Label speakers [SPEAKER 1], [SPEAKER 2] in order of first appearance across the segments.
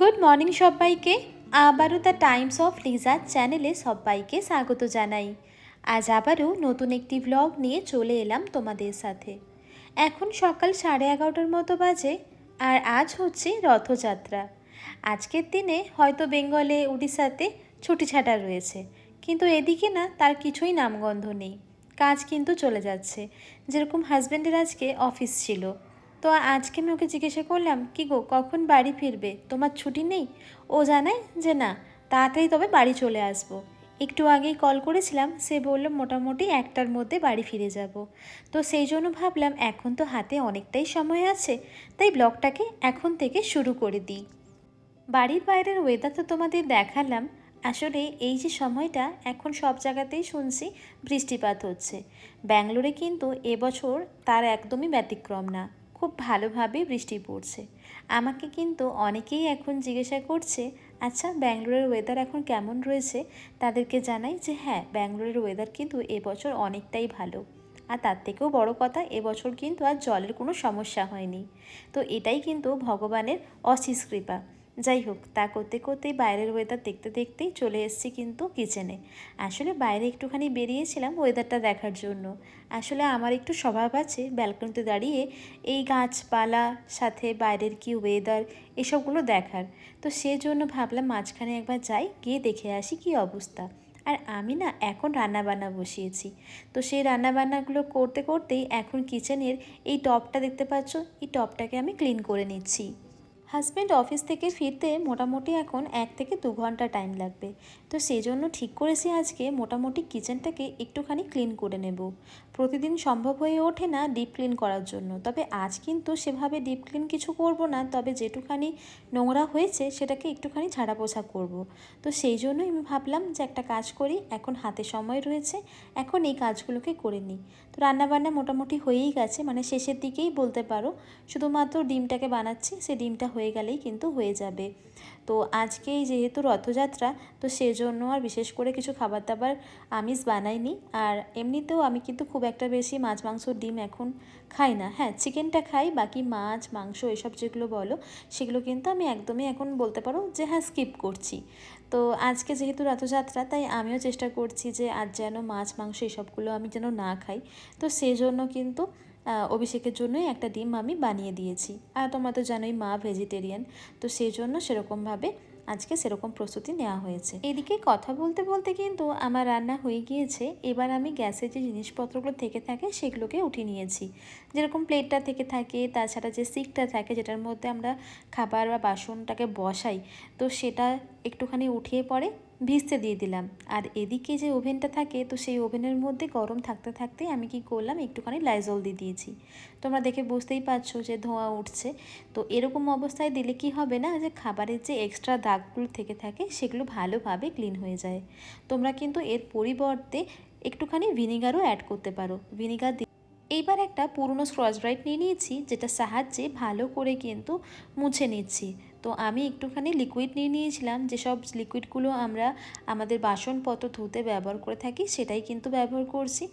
[SPEAKER 1] Good morning সবাইকে। আবারও the Times of লিজার চ্যানেলে সবাইকে স্বাগত জানাই। আজ আবারও নতুন একটি ভ্লগ নিয়ে চলে এলাম তোমাদের সাথে। এখন সকাল সাড়ে এগারোটার মতো বাজে আর আজ হচ্ছে রথযাত্রা। আজকের দিনে হয়তো বেঙ্গলে, উড়িষ্যাতে ছুটি ছাটা রয়েছে, কিন্তু এদিকে না তার কিছুই নামগন্ধ নেই। কাজ কিন্তু চলে যাচ্ছে। যেরকম হাজব্যান্ডের আজকে অফিস ছিল তো আজকে আমি ওকে জিজ্ঞাসা করলাম, কি গো, কখন বাড়ি ফিরবে? তোমার ছুটি নেই? ও জানায় যে না, তাড়াতাড়ি তবে বাড়ি চলে আসব। একটু আগেই কল করেছিলাম, সে বলল, মোটামুটি একটার মধ্যে বাড়ি ফিরে যাব। তো সেই জন্য ভাবলাম, এখন তো হাতে অনেকটাই সময় আছে, তাই ব্লগটাকে এখন থেকে শুরু করে দিই। বাড়ির বাইরের ওয়েদার তো তোমাদের দেখালাম। আসলে এই যে সময়টা, এখন সব জায়গাতেই শুনছি বৃষ্টিপাত হচ্ছে। ব্যাঙ্গালোরে কিন্তু এবছর তার একদমই ব্যতিক্রম না। খুব ভালোভাবে বৃষ্টি পড়ছে। আমাকে কিন্তু অনেকেই এখন জিজ্ঞাসা করছে আচ্ছা ব্যাঙ্গালোরের ওয়েদার এখন কেমন রয়েছে? তাদেরকে জানাই যে হ্যাঁ ব্যাঙ্গালোরের ওয়েদার কিন্তু এবছর অনেকটাই ভালো। আর তার থেকেও বড় কথা, এবছর কিন্তু আর জলের কোনো সমস্যা হয়নি। তো এটাই কিন্তু ভগবানের অশিস কৃপা। যাই হোক, তা করতে করতেই বাইরের ওয়েদার দেখতে দেখতেই চলে এসেছি কিন্তু কিচেনে আসলে বাইরে একটুখানি বেরিয়েছিলাম ওয়েদারটা দেখার জন্য। আসলে আমার একটু স্বভাব আছে ব্যালকনিতে দাঁড়িয়ে এই গাছপালা, সাথে বাইরের কি ওয়েদার এসবগুলো দেখার। তো সেজন্য ভাবলাম মাঝখানে একবার যাই, গিয়ে দেখে আসি কি অবস্থা। আর আমি না এখন রান্নাবান্না বসিয়েছি। তো সেই রান্নাবান্নাগুলো করতে করতেই এখন কিচেনের এই টপটা দেখতে পাচ্ছ, এই টপটাকে আমি ক্লিন করে নিচ্ছি। হাজব্যান্ড অফিস থেকে ফিরতে মোটামুটি এখন এক থেকে দু ঘণ্টা টাইম লাগবে। তো সেই জন্য ঠিক করেছি আজকে মোটামুটি কিচেনটাকে একটুখানি ক্লিন করে নেব। প্রতিদিন সম্ভব হয়ে ওঠে না ডিপ ক্লিন করার জন্য। তবে আজ কিন্তু সেভাবে ডিপ ক্লিন কিছু করব না, তবে যেটুখানি নোংরা হয়েছে সেটাকে একটুখানি ঝাড়া পোছা করব। তো সেই জন্যই আমি ভাবলাম যে একটা কাজ করি, এখন হাতে সময় রয়েছে, এখন এই কাজগুলোকে করে নিই। তো রান্নাবান্না মোটামুটি হয়েই গেছে মানে শেষের দিকেই বলতে পারো। শুধুমাত্র ডিমটাকে বানাচ্ছি, সে ডিমটা হয়ে গেলেই কিন্তু হয়ে যাবে। তো আজকে যেহেতু রথযাত্রা, তো সেজন্য আর বিশেষ করে কিছু খাবার দাবার আমিষ বানাইনি। আর এমনিতেও আমি কিন্তু খুব একটা বেশি মাছ, মাংস, ডিম এখন খাই না। হ্যাঁ চিকেনটা খাই, বাকি মাছ, মাংস, এসব যেগুলো বলো, সেগুলো কিন্তু আমি একদমই এখন বলতে পারো যে হ্যাঁ স্কিপ করছি। তো আজকে যেহেতু রথযাত্রা, তাই আমিও চেষ্টা করছি যে আজ যেন মাছ, মাংস, এসবগুলো আমি যেন না খাই। তো সেজন্য কিন্তু অভিষেকের জন্যই একটা ডিম আমি বানিয়ে দিয়েছি। আর তোমরা তো জানোই মা ভেজিটেরিয়ান তো সেই জন্য সেরকমভাবে আজকে সেরকম প্রস্তুতি নেওয়া হয়েছে। এদিকে কথা বলতে বলতে কিন্তু আমার রান্না হয়ে গিয়েছে। এবার আমি গ্যাসের যে জিনিসপত্রগুলো থেকে থাকে সেগুলোকে উঠিয়ে নিয়েছি। যেরকম প্লেটটা থেকে থাকে, তাছাড়া যে সিকটা থাকে যেটার মধ্যে আমরা খাবার বা বাসনটাকে বসাই, তো সেটা একটুখানি উঠিয়ে পরে ভিজতে দিয়ে দিলাম। আর এদিকে যে ওভেনটা থাকে, তো সেই ওভেনের মধ্যে গরম থাকতে থাকতে আমি কি করলাম, একটুখানি লাইজল দিয়ে দিয়েছি। তোমরা দেখে বুঝতেই পারছ যে ধোঁয়া উঠছে। তো এরকম অবস্থায় দিলে কি হবে না, যে খাবারের যে এক্সট্রা দাগগুলো থেকে থাকে, সেগুলো ভালোভাবে ক্লিন হয়ে যায়। তোমরা কিন্তু এর পরিবর্তে একটুখানি ভিনিগারও অ্যাড করতে পারো। ভিনিগার এইবার একটা পুরনো স্ক্রচ ব্রাইট নিয়ে নিয়েছি, যেটা সাহায্যে ভালো করে কিন্তু মুছে নিচ্ছি। তো আমি একটুখানি লিকুইড নিয়ে নিয়েছিলাম। যেসব লিকুইডগুলো আমরা আমাদের বাসনপত্র ধুতে ব্যবহার করে থাকি, সেটাই কিন্তু ব্যবহার করছি।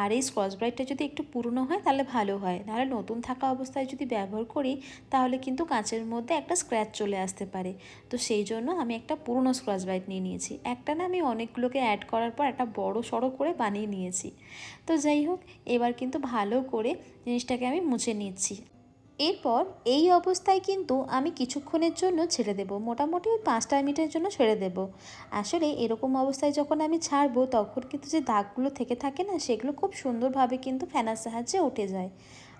[SPEAKER 1] আর এই স্ক্রচ ব্রাইটটা যদি একটু পুরনো হয়, তাহলে ভালো হয়। নাহলে নতুন থাকা অবস্থায় যদি ব্যবহার করি, তাহলে কিন্তু কাঁচের মধ্যে একটা স্ক্র্যাচ চলে আসতে পারে। তো সেই জন্য আমি একটা পুরনো স্ক্রচ ব্রাইট নিয়ে নিয়েছি। একটা না আমি অনেকগুলোকে অ্যাড করার পর একটা বড় সড়ো করে বানিয়ে নিয়েছি। তো যাই হোক, এবার কিন্তু ভালো করে জিনিসটাকে আমি মুছে নিচ্ছি। এরপর এই অবস্থায় কিন্তু আমি কিছুক্ষণের জন্য ছেড়ে দেব। মোটামুটি ওই পাঁচটা মিনিটের জন্য ছেড়ে দেব। আসলে এরকম অবস্থায় যখন আমি ছাড়বো, তখন কিন্তু যে দাগগুলো থেকে থাকে না, সেগুলো খুব সুন্দরভাবে কিন্তু ফ্যানার সাহায্যে উঠে যায়।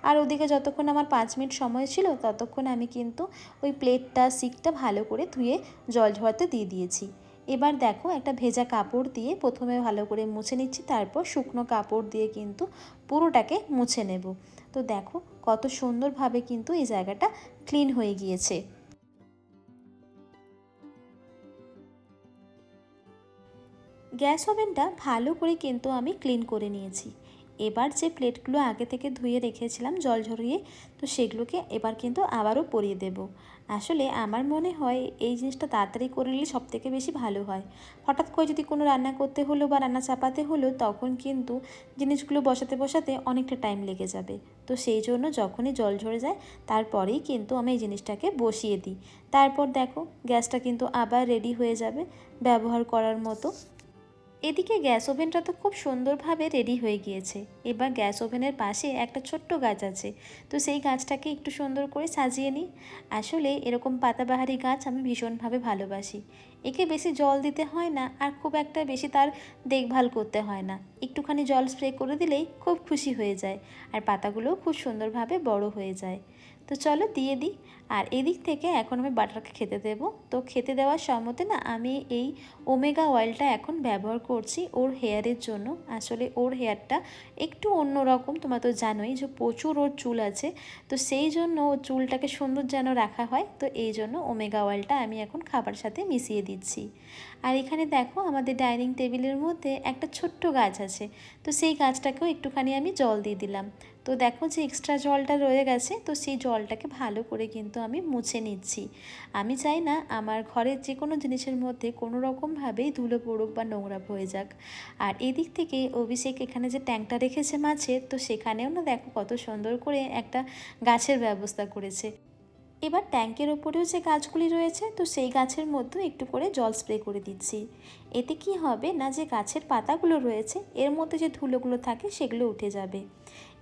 [SPEAKER 1] আর ওদিকে যতক্ষণ আমার পাঁচ মিনিট সময় ছিল, ততক্ষণ আমি কিন্তু ওই প্লেটটা সিকটা ভালো করে ধুয়ে জল ঝরাতে দিয়ে দিয়েছি। এবার দেখো, একটা ভেজা কাপড় দিয়ে প্রথমে ভালো করে মুছে নিচ্ছি, তারপর শুকনো কাপড় দিয়ে কিন্তু পুরোটাকে মুছে নেব। তো দেখো কত সুন্দরভাবে কিন্তু এই জায়গাটা ক্লিন হয়ে গিয়েছে। গ্যাস ওভেনটা ভালো করে কিন্তু আমি ক্লিন করে নিয়েছি। এবার যে প্লেটগুলো আগে থেকে ধুয়ে রেখেছিলাম, জল ঝরিয়ে, তো সেগুলোকে এবার কিন্তু আবারও পরিয়ে দেব। আসলে আমার মনে হয় এই জিনিসটা তাড়াতাড়ি করে নিলে সব থেকে বেশি ভালো হয়। হঠাৎ করে যদি কোনো রান্না করতে হলো বা রান্না চাপাতে হলো, তখন কিন্তু জিনিসগুলো বসাতে বসাতে অনেকটা টাইম লেগে যাবে। তো সেই জন্য যখনই জল ঝরে যায়, তারপরেই কিন্তু আমি এই জিনিসটাকে বসিয়ে দিই। তারপর দেখো, গ্যাসটা কিন্তু আবার রেডি হয়ে যাবে। ব্যবহার করার মতো এদিকে গ্যাস ওভেনটা তো খুব সুন্দরভাবে রেডি হয়ে গিয়েছে। এবার গ্যাস ওভেনের পাশে একটা ছোট্ট গাছ আছে। তো সেই গাছটাকে একটু সুন্দর করে সাজিয়ে নিই। আসলে এরকম পাতাবাহারি গাছ আমি ভীষণভাবে ভালোবাসি। একে বেশি জল দিতে হয় না আর খুব একটা বেশি তার দেখভাল করতে হয় না। একটুখানি জল স্প্রে করে দিলেই খুব খুশি হয়ে যায়। আর পাতাগুলোও খুব সুন্দরভাবে বড় হয়ে যায়। তো চলো দিয়ে দিই। আর এদিক থেকে এখন আমি বাটারকে খেতে দেবো। তো খেতে দেওয়ার সময়তে না আমি এই ওমেগা অয়েলটা এখন ব্যবহার করছি ওর হেয়ারের জন্য। আসলে ওর হেয়ারটা একটু অন্যরকম তোমরা তো জানোই যে প্রচুর ওর চুল আছে। তো সেই জন্য ওর চুলটাকে সুন্দর যেন রাখা হয়। তো এই জন্য ওমেগা অয়েলটা আমি এখন খাবার সাথে মিশিয়ে দিচ্ছি। আর এখানে দেখো আমাদের ডাইনিং টেবিলের মধ্যে একটা ছোট্ট গাছ আছে। তো সেই গাছটাকেও একটুখানি আমি জল দিয়ে দিলাম। তো দেখো যে এক্সট্রা জলটা রয়ে গেছে, তো সেই জলটাকে ভালো করে কিন্তু আমি মুছে নিচ্ছি। আমি চাই না আমার ঘরের যে কোনো জিনিসের মধ্যে কোনো রকমভাবেই ধুলো পড়ুক বা নোংরা হয়ে যাক। আর এদিক থেকে অভিষেক এখানে যে ট্যাঙ্কটা রেখেছে মাছের, তো সেখানেও না দেখো কত সুন্দর করে একটা গাছের ব্যবস্থা করেছে। এবার ট্যাঙ্কের ওপরেও যে গাছগুলি রয়েছে, তো সেই গাছের মধ্যেও একটু করে জল স্প্রে করে দিচ্ছি। এতে কি হবে না যে গাছের পাতাগুলো রয়েছে, এর মধ্যে যে ধুলোগুলো থাকে সেগুলো উঠে যাবে।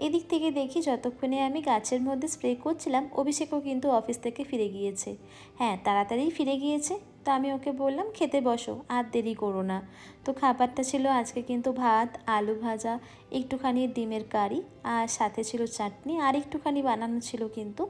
[SPEAKER 1] এদিক থেকে দেখি যতক্ষণে আমি গাছের মধ্যে স্প্রে করছিলাম, অভিষেকও কিন্তু অফিস থেকে ফিরে গিয়েছে। হ্যাঁ তাড়াতাড়ি ফিরে গিয়েছে। তো আমি ওকে বললাম, খেতে বসো, আর দেরি করো না। তো খাবারটা ছিল আজকে কিন্তু ভাত, আলু ভাজা, একটুখানি ডিমের কারি, আর সাথে ছিল চাটনি, আর একটুখানি বানানো ছিল কিন্তু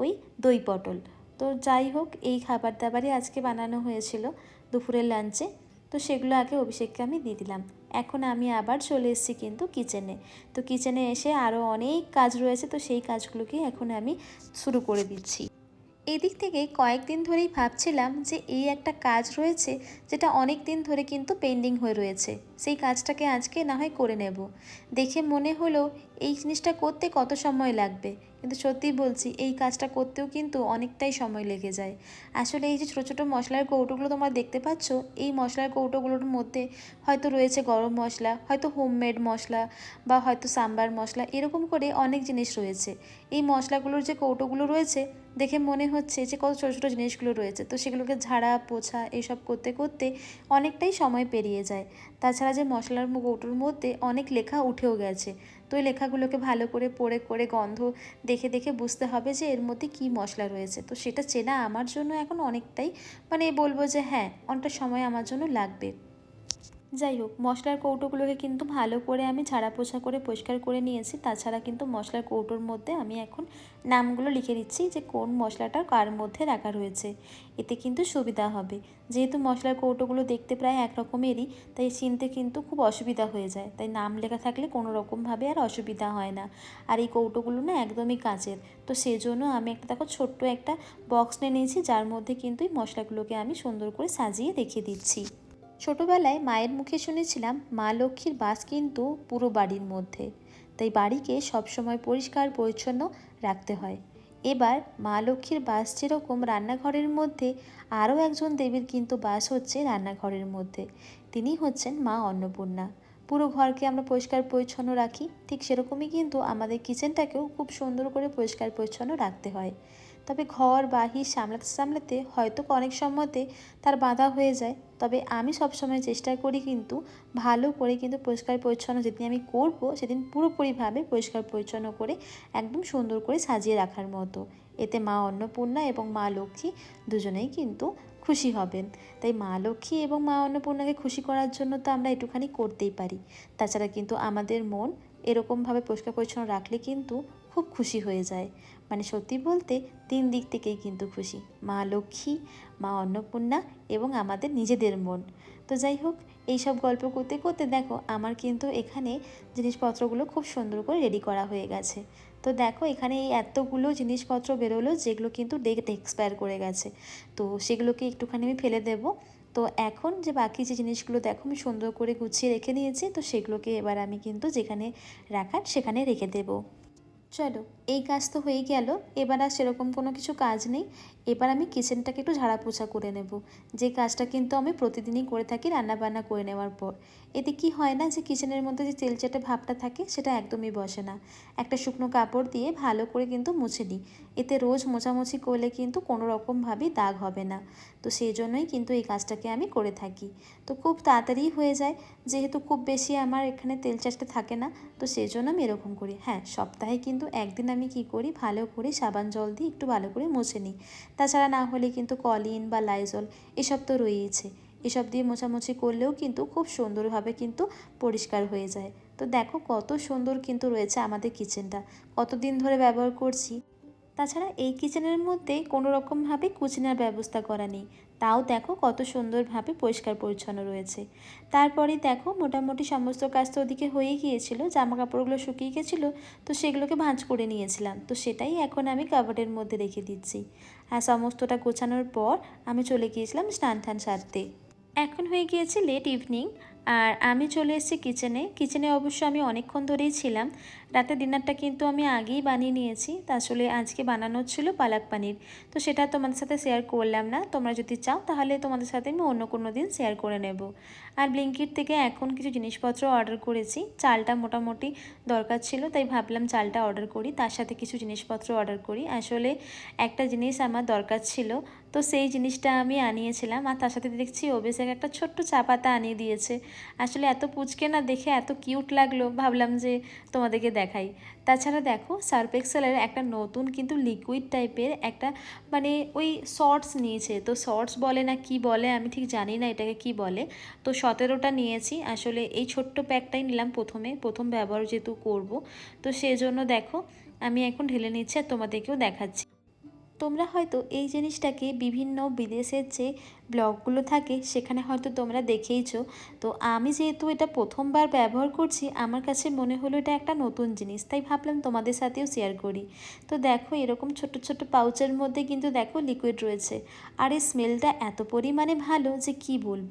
[SPEAKER 1] ওই দই পটল। তো যাই হোক, এই খাবার দাবারই আজকে বানানো হয়েছিল দুপুরের লাঞ্চে তো সেগুলো আগে অভিষেককে আমি দিয়ে দিলাম। এখন আমি আবার চলে এসেছি কিন্তু কিচেনে। তো কিচেনে এসে আরও অনেক কাজ রয়েছে, তো সেই কাজগুলোকে এখন আমি শুরু করে দিচ্ছি। এদিক থেকে কয়েকদিন ধরেই ভাবছিলাম যে এই একটা কাজ রয়েছে যেটা অনেক দিন ধরে কিন্তু পেন্ডিং হয়ে রয়েছে, সেই কাজটাকে আজকে না হয় করে নেব। দেখে মনে হলো এই জিনিসটা করতে কত সময় লাগবে কিন্তু সত্যি বলছি, এই কাজটা করতেও কিন্তু অনেকটাই সময় লেগে যায়। আসলে এই যে ছোটো ছোটো মশলার কৌটোগুলো তোমরা দেখতে পাচ্ছ, এই মশলার কৌটোগুলোর মধ্যে হয়তো রয়েছে গরম মশলা, হয়তো হোমমেড মশলা বা হয়তো সাম্বার মশলা, এরকম করে অনেক জিনিস রয়েছে। এই মশলাগুলোর যে কৌটোগুলো রয়েছে, দেখে মনে হচ্ছে যে কত ছোটো ছোটো জিনিসগুলো রয়েছে। তো সেগুলোকে ঝাড়া, পোছা এইসব করতে করতে অনেকটাই সময় পেরিয়ে যায়। তাছাড়া যে মশলার কৌটোর মধ্যে অনেক লেখা উঠেও গেছে। তো এই লেখাগুলোকে ভালো করে পড়ে, করে গন্ধ দেখে দেখে বুঝতে হবে যে এর মধ্যে কী মশলা রয়েছে। তো সেটা চেনা আমার জন্য এখন অনেকটাই মানে বলব যে হ্যাঁ অনেকটা সময় আমার জন্য লাগবে। যাই হোক, মশলার কৌটোগুলোকে কিন্তু ভালো করে আমি ঝাড়া পোছা করে পরিষ্কার করে নিয়েছি। তাছাড়া কিন্তু মশলার কৌটোর মধ্যে আমি এখন নামগুলো লিখে দিচ্ছি যে কোন মশলাটা কার মধ্যে রাখা রয়েছে। এতে কিন্তু সুবিধা হবে। যেহেতু মশলার কৌটোগুলো দেখতে প্রায় একরকমেরই, তাই চিনতে কিন্তু খুব অসুবিধা হয়ে যায়। তাই নাম লেখা থাকলে কোনো রকমভাবে আর অসুবিধা হয় না। আর এই কৌটোগুলো না একদমই কাঁচের। তো সেজন্য আমি একটা, দেখো, ছোট্ট একটা বক্স নিয়ে নিয়েছি, যার মধ্যে কিন্তু এই মশলাগুলোকে আমি সুন্দর করে সাজিয়ে রেখে দিচ্ছি। ছোটোবেলায় মায়ের মুখে শুনেছিলাম, মা লক্ষ্মীর বাস কিন্তু পুরো বাড়ির মধ্যে। তাই বাড়িকে সবসময় পরিষ্কার, পরিচ্ছন্ন রাখতে হয়। এবার মা লক্ষ্মীর বাস যেরকম রান্নাঘরের মধ্যে, আরও একজন দেবীর কিন্তু বাস হচ্ছে রান্নাঘরের মধ্যে। তিনি হচ্ছেন মা অন্নপূর্ণা। পুরো ঘরকে আমরা পরিষ্কার, পরিচ্ছন্ন রাখি। ঠিক সেরকমই কিন্তু আমাদের কিচেনটাকেও খুব সুন্দর করে পরিষ্কার, পরিচ্ছন্ন রাখতে হয়। তবে ঘর, বাহির সামলাতে সামলাতে হয়তো অনেক সময়তে তার বাধা হয়ে যায়। তবে আমি সবসময় চেষ্টা করি কিন্তু ভালো করে কিন্তু পরিষ্কার পরিচ্ছন্ন যেদিন আমি করব সেদিন পুরোপুরিভাবে পরিষ্কার পরিচ্ছন্ন করে একদম সুন্দর করে সাজিয়ে রাখার মতো। এতে মা অন্নপূর্ণা এবং মা লক্ষ্মী দুজনেই কিন্তু খুশি হবেন। তাই মা লক্ষ্মী এবং মা অন্নপূর্ণাকে খুশি করার জন্য তো আমরা একটুখানি করতেই পারি। তাছাড়া কিন্তু আমাদের মন এরকমভাবে পরিষ্কার পরিচ্ছন্ন রাখলে কিন্তু খুব খুশি হয়ে যায়। মানে সত্যি বলতে তিন দিক থেকেই কিন্তু খুশি। মা লক্ষ্মী, মা অন্নপূর্ণা এবং আমাদের নিজেদের মন। তো যাই হোক, এইসব গল্প করতে করতে দেখো আমার কিন্তু এখানে জিনিসপত্রগুলো খুব সুন্দর করে রেডি করা হয়ে গেছে। তো দেখো এখানে এই এতগুলো জিনিসপত্র বেরোলো যেগুলো কিন্তু ডেট এক্সপায়ার করে গেছে। তো সেগুলোকে একটুখানি আমি ফেলে দেবো। তো এখন যে বাকি যে জিনিসগুলো দেখো আমি সুন্দর করে গুছিয়ে রেখে দিয়েছি, তো সেগুলোকে এবার আমি কিন্তু যেখানে রাখার সেখানে রেখে দেবো। চলো এই কাজ তো হয়ে গেল, এবার আর সেরকম কোনো কিছু কাজ নেই। এবার আমি কিচেনটাকে একটু ঝাড়া পোছা করে নেব। যে কাজটা কিন্তু আমি প্রতিদিনই করে থাকি রান্নাবান্না করে নেওয়ার পর। এতে কি হয় না যে কিচেনের মধ্যে যে তেলচাটে ভাবটা থাকে সেটা একদমই বসে না। একটা শুকনো কাপড় দিয়ে ভালো করে কিন্তু মুছে দিই এতে রোজ মোছামুছি করলে কিন্তু কোনো রকমভাবেই দাগ হবে না। তো সেই জন্যই কিন্তু এই কাজটাকে আমি করে থাকি। তো খুব তাড়াতাড়ি হয়ে যায়। যেহেতু খুব বেশি আমার এখানে তেল চাষটা থাকে না, তো সেই জন্য আমি এরকম করি। হ্যাঁ সপ্তাহে কিন্তু একদিন কি করি? ভালো করে সাবান জল দিয়ে একটু ভালো করে মুছে নিই। তাছাড়া না হলে কিন্তু কলিন বা লাইজল এসব তো রয়েছে এসব দিয়ে মোছামুছি করলেও কিন্তু খুব সুন্দরভাবে কিন্তু পরিষ্কার হয়ে যায়। তো দেখো কত সুন্দর কিন্তু রয়েছে আমাদের কিচেনটা। কতদিন ধরে ব্যবহার করছি? তাছাড়া এই কিচেনের মধ্যে কোনো রকমভাবে কুচিনার ব্যবস্থা করা নেই। তাও দেখো কত সুন্দরভাবে পরিষ্কার পরিচ্ছন্ন রয়েছে। তারপরে দেখো মোটামুটি সমস্ত কাজ তো ওদিকে হয়ে গিয়েছিল জামা কাপড়গুলো শুকিয়ে গেছিল, তো সেগুলোকে ভাঁজ করে নিয়েছিলাম। তো সেটাই এখন আমি কাবার্ডের মধ্যে রেখে দিচ্ছি। আর সমস্তটা গোছানোর পর আমি চলে গিয়েছিলাম স্নান টান সারতে। এখন হয়ে গিয়েছে লেট ইভিনিং আর আমি চলে এসেছি কিচেনে কিচেনে অবশ্য আমি অনেকক্ষণ ধরেই ছিলাম রাতে ডিনারটা কিন্তু আমি আগেই বানিয়ে নিয়েছি। তা আসলে আজকে বানানো ছিল পালাক পানির। তো সেটা তোমাদের সাথে শেয়ার করলাম না। তোমরা যদি চাও তাহলে তোমাদের সাথে আমি অন্য কোনো দিন শেয়ার করে নেব। আর ব্লিঙ্কিট থেকে এখন কিছু জিনিসপত্র অর্ডার করেছি। চালটা মোটামুটি দরকার ছিল, তাই ভাবলাম চালটা অর্ডার করি। তার সাথে কিছু জিনিসপত্র অর্ডার করি। আসলে একটা জিনিস আমার দরকার ছিল। তো সেই জিনিসটা আমি আনিয়েছিলাম। আর তার সাথে দেখছি অভিষেক একটা ছোট্ট চা পাতা আনিয়ে দিয়েছে। আসলে এত পুচকে না দেখে এত কিউট লাগল। ভাবলাম যে তোমাদেরকে দেখাই। তাছাড়া দেখো সার্ফ এক্সেলের একটা নতুন কিন্তু লিকুইড টাইপের একটা মানে ওই শর্টস নিয়েছে। তো শর্টস বলে না কি বলে আমি ঠিক জানি না এটাকে কি বলে। তো সতেরোটা নিয়েছি। আসলে এই ছোট্ট প্যাকটাই নিলাম প্রথমে। প্রথম ব্যবহার যেহেতু করব। তো সেই জন্য দেখো, আমি এখন ঢেলে নিচ্ছি আর তোমাদেরকেও দেখাচ্ছি। তোমরা হয়তো এই জিনিসটাকে বিভিন্ন বিদেশের যে ব্লগগুলো থাকে, সেখানে হয়তো তোমরা দেখেইছো। তো আমি যেহেতু এটা প্রথমবার ব্যবহার করছি, আমার কাছে মনে হলো এটা একটা নতুন জিনিস, তাই ভাবলাম তোমাদের সাথেও শেয়ার করি। তো দেখো, এরকম ছোট ছোট পাউচের মধ্যে কিন্তু দেখো লিকুইড রয়েছে। আর এই স্মেলটা এত পরিমাণে ভালো যে কি বলব?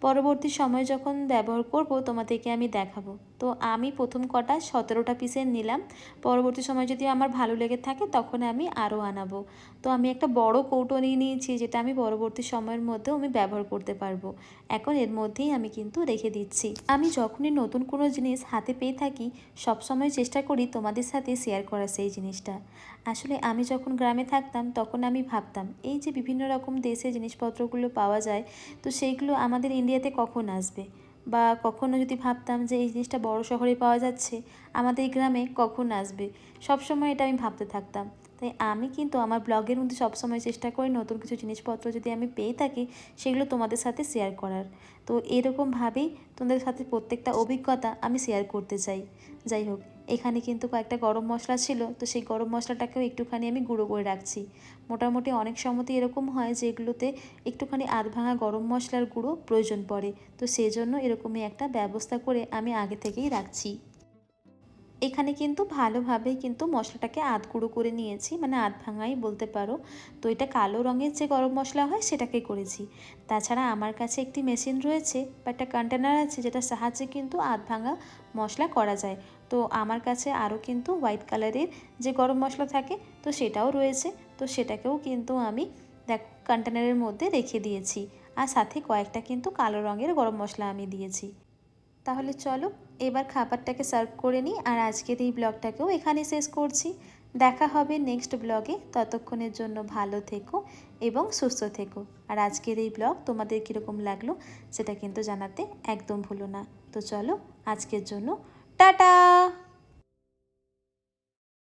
[SPEAKER 1] পরবর্তী সময় যখন ব্যবহার করব, তোমাদেরকে আমি দেখাবো। তো আমি প্রথম কটা সতেরোটা পিসের নিলাম। পরবর্তী সময় যদি আমার ভালো লেগে থাকে, তখন আমি আরও আনাবো। তো আমি একটা বড় কৌটো নিয়ে নিয়েছি, যেটা আমি পরবর্তী সময়ের মধ্যেও আমি ব্যবহার করতে পারব। এখন এর মধ্যেই আমি কিন্তু রেখে দিচ্ছি। আমি যখনই নতুন কোনো জিনিস হাতে পেয়ে থাকি, সবসময় চেষ্টা করি তোমাদের সাথে শেয়ার করা সেই জিনিসটা। আসলে আমি যখন গ্রামে থাকতাম, তখন আমি ভাবতাম, এই যে বিভিন্ন রকম দেশে জিনিসপত্রগুলো পাওয়া যায়, তো সেইগুলো আমাদের ইন্ডিয়াতে কখন আসবে? বা কখনো যদি ভাবতাম যে এই জিনিসটা বড় শহরে পাওয়া যাচ্ছে, আমাদের গ্রামে কখন আসবে? সবসময় এটা আমি ভাবতে থাকতাম। তাই আমি কিন্তু আমার ব্লগের মধ্যে সবসময় চেষ্টা করি নতুন কিছু জিনিসপত্র যদি আমি পেয়ে থাকি, সেগুলো তোমাদের সাথে শেয়ার করার। তো এরকমভাবেই তোমাদের সাথে প্রত্যেকটা অভিজ্ঞতা আমি শেয়ার করতে চাই। যাই হোক, এখানে কিন্তু কয়েকটা গরম মশলা ছিল, তো সেই গরম মশলাটাকেও একটুখানি আমি গুঁড়ো করে রাখছি। মোটামুটি অনেক সময়তে এরকম হয় যে এগুলোতে একটুখানি আধ ভাঙা গরম মশলার গুঁড়ো প্রয়োজন পড়ে, তো সেই জন্য এরকমই একটা ব্যবস্থা করে আমি আগে থেকেই রাখছি। এখানে কিন্তু ভালোভাবে কিন্তু মশলাটাকে আধ গুঁড়ো করে নিয়েছি মানে আধ ভাঙাই বলতে পারো। তো এটা কালো রঙের যে গরম মশলা হয় সেটাকে করেছি। তাছাড়া আমার কাছে একটি মেশিন রয়েছে বা একটা কন্টেনার আছে যেটার সাহায্যে কিন্তু আধ ভাঙা মশলা করা যায়। তো আমার কাছে আরও কিন্তু হোয়াইট কালারের যে গরম মশলা থাকে, তো সেটাও রয়েছে। তো সেটাকেও কিন্তু আমি দেখ কন্টেনারের মধ্যে রেখে দিয়েছি। আর সাথে কয়েকটা কিন্তু কালো রঙের গরম মশলা আমি দিয়েছি। তাহলে চলো, এবার খাবারটাকে সার্ভ করে নিই আর আজকের এই ব্লগটাকেও এখানে শেষ করছি। দেখা হবে নেক্সট ব্লগে। ততক্ষণের জন্য ভালো থেকো এবং সুস্থ থেকো। আর আজকের এই ব্লগ তোমাদের কীরকম লাগল সেটা কিন্তু জানাতে একদম ভুলো না। তো চলো, আজকের জন্য টাটা!